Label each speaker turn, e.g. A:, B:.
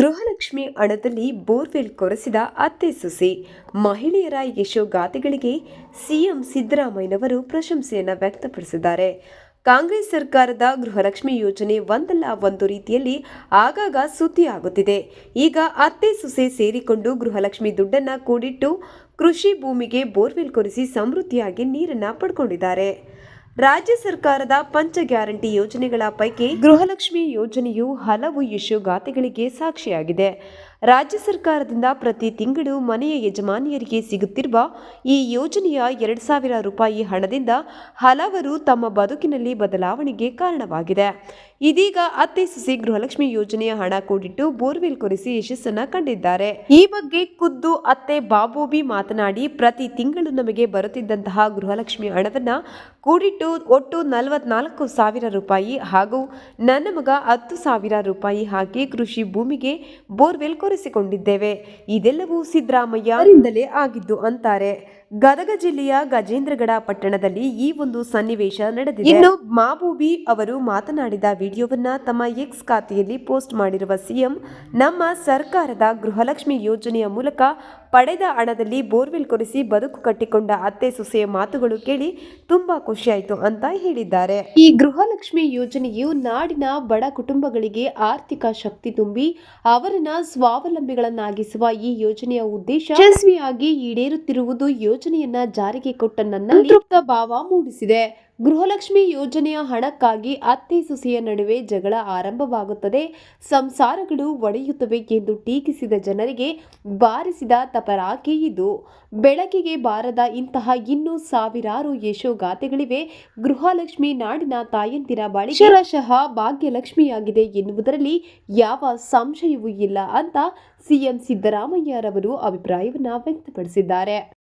A: ಗೃಹಲಕ್ಷ್ಮಿ ಹಣದಲ್ಲಿ ಬೋರ್ವೆಲ್ ಕೊರೆಸಿದ ಅತ್ತೆ ಸೊಸೆ, ಮಹಿಳೆಯರ ಯಶೋಗಾಥೆಗಳಿಗೆ ಸಿಎಂ ಸಿದ್ದರಾಮಯ್ಯನವರು ಪ್ರಶಂಸೆಯನ್ನು ವ್ಯಕ್ತಪಡಿಸಿದ್ದಾರೆ. ಕಾಂಗ್ರೆಸ್ ಸರ್ಕಾರದ ಗೃಹಲಕ್ಷ್ಮಿ ಯೋಜನೆ ಒಂದಲ್ಲ, ಒಂದು ರೀತಿಯಲ್ಲಿ ಆಗಾಗ ಸುದ್ದಿಯಾಗುತ್ತಿದೆ ಈಗ ಅತ್ತೆ ಸೊಸೆ ಸೇರಿಕೊಂಡು ಗೃಹಲಕ್ಷ್ಮಿ ದುಡ್ಡನ್ನ ಕೂಡಿಟ್ಟು ಕೃಷಿ ಭೂಮಿಗೆ ಬೋರ್ವೆಲ್ ಕೊರೆಸಿ ಸಮೃದ್ಧಿಯಾಗಿ ನೀರನ್ನ ಪಡ್ಕೊಂಡಿದ್ದಾರೆ. ರಾಜ್ಯ ಸರ್ಕಾರದ ಪಂಚ ಗ್ಯಾರಂಟಿ ಯೋಜನೆಗಳ ಪೈಕಿ ಗೃಹಲಕ್ಷ್ಮಿ ಯೋಜನೆಯು ಹಲವು ಯಶೋಗಾಥೆಗಳಿಗೆ ಸಾಕ್ಷಿಯಾಗಿದೆ. ರಾಜ್ಯ ಸರ್ಕಾರದಿಂದ ಪ್ರತಿ ತಿಂಗಳು ಮನೆಯ ಯಜಮಾನಿಯರಿಗೆ ಸಿಗುತ್ತಿರುವ ಈ ಯೋಜನೆಯ ಎರಡು ಸಾವಿರ ರೂಪಾಯಿ ಹಣದಿಂದ ಹಲವರು ತಮ್ಮ ಬದುಕಿನಲ್ಲಿ ಬದಲಾವಣೆಗೆ ಕಾರಣವಾಗಿದೆ. ಇದೀಗ ಅತ್ತೆ ಸಿಸಿ ಗೃಹಲಕ್ಷ್ಮಿ ಯೋಜನೆಯ ಹಣ ಕೂಡಿಟ್ಟು ಬೋರ್ವೆಲ್ ಕೊರೆಸಿ ಯಶಸ್ಸನ್ನ ಕಂಡಿದ್ದಾರೆ. ಈ ಬಗ್ಗೆ ಖುದ್ದು ಅತ್ತೆ ಬಾಬೋಬಿ ಮಾತನಾಡಿ, ಪ್ರತಿ ತಿಂಗಳು ನಮಗೆ ಬರುತ್ತಿದ್ದಂತಹ ಗೃಹಲಕ್ಷ್ಮಿ ಹಣವನ್ನ ಕೂಡಿಟ್ಟು ಒಟ್ಟು ನಲವತ್ನಾಲ್ಕು ಸಾವಿರ ರೂಪಾಯಿ ಹಾಗೂ ನನ್ನ ಮಗ ಹತ್ತು ಸಾವಿರ ರೂಪಾಯಿ ಹಾಕಿ ಕೃಷಿ ಭೂಮಿಗೆ ಬೋರ್ವೆಲ್ ಕೊರೆಸಿಕೊಂಡಿದ್ದೇವೆ ಇದೆಲ್ಲವೂ ಸಿದ್ದರಾಮಯ್ಯ ಅವರಿಂದಲೇ ಆಗಿದ್ದು ಅಂತಾರೆ. ಗದಗ ಜಿಲ್ಲೆಯ ಗಜೇಂದ್ರಗಡ ಪಟ್ಟಣದಲ್ಲಿ ಈ ಒಂದು ಸನ್ನಿವೇಶ ನಡೆದಿದೆ. ಇನ್ನು ಮಾಬೂಬಿ ಅವರು ಮಾತನಾಡಿದ ವಿಡಿಯೋವನ್ನ ತಮ್ಮ ಎಕ್ಸ್ ಖಾತೆಯಲ್ಲಿ ಪೋಸ್ಟ್ ಮಾಡಿರುವ ಸಿಎಂ ನಮ್ಮ ಸರ್ಕಾರದ ಗೃಹಲಕ್ಷ್ಮಿ ಯೋಜನೆಯ ಮೂಲಕ ಪಡೆದ ಹಣದಲ್ಲಿ ಬೋರ್ವೆಲ್ ಕೊರೆಸಿ ಬದುಕು ಕಟ್ಟಿಕೊಂಡ ಅತ್ತೆ ಸೊಸೆಯ ಮಾತುಗಳು ಕೇಳಿ ತುಂಬಾ ಖುಷಿಯಾಯಿತು ಅಂತ ಹೇಳಿದ್ದಾರೆ. ಈ ಗೃಹಲಕ್ಷ್ಮಿ ಯೋಜನೆಯು ನಾಡಿನ ಬಡ ಕುಟುಂಬಗಳಿಗೆ ಆರ್ಥಿಕ ಶಕ್ತಿ ತುಂಬಿ ಅವರನ್ನ ಸ್ವಾವಲಂಬಿಗಳನ್ನಾಗಿಸುವ ಈ ಯೋಜನೆಯ ಉದ್ದೇಶ ಯಶಸ್ವಿಯಾಗಿ ಈಡೇರುತ್ತಿರುವುದು ಯೋಜನೆಯನ್ನ ಜಾರಿಗೆ ಕೊಟ್ಟ ನನ್ನ ತೃಪ್ತ ಭಾವ ಮೂಡಿಸಿದೆ. ಗೃಹಲಕ್ಷ್ಮಿ ಯೋಜನೆಯ ಹಣಕ್ಕಾಗಿ ಅತ್ತೆ ಸುಸಿಯ ನಡುವೆ ಜಗಳ ಆರಂಭವಾಗುತ್ತದೆ. ಸಂಸಾರಗಳು ಒಡೆಯುತ್ತವೆ ಎಂದು ಟೀಕಿಸಿದ ಜನರಿಗೆ ಬಾರಿಸಿದ ತಪರಾಕೆ ಇದು. ಬೆಳಕಿಗೆ ಬಾರದ ಇಂತಹ ಇನ್ನೂ ಸಾವಿರಾರು ಯಶೋಗಾಥೆಗಳಿವೆ. ಗೃಹಲಕ್ಷ್ಮಿ ನಾಡಿನ ತಾಯಂದಿರ ಬಳಿ ಶರಶಃ ಭಾಗ್ಯಲಕ್ಷ್ಮಿಯಾಗಿದೆ ಎನ್ನುವುದರಲ್ಲಿ ಯಾವ ಸಂಶಯವೂ ಇಲ್ಲ ಅಂತ ಸಿಎಂ ಸಿದ್ದರಾಮಯ್ಯರವರು ಅಭಿಪ್ರಾಯವನ್ನು ವ್ಯಕ್ತಪಡಿಸಿದ್ದಾರೆ.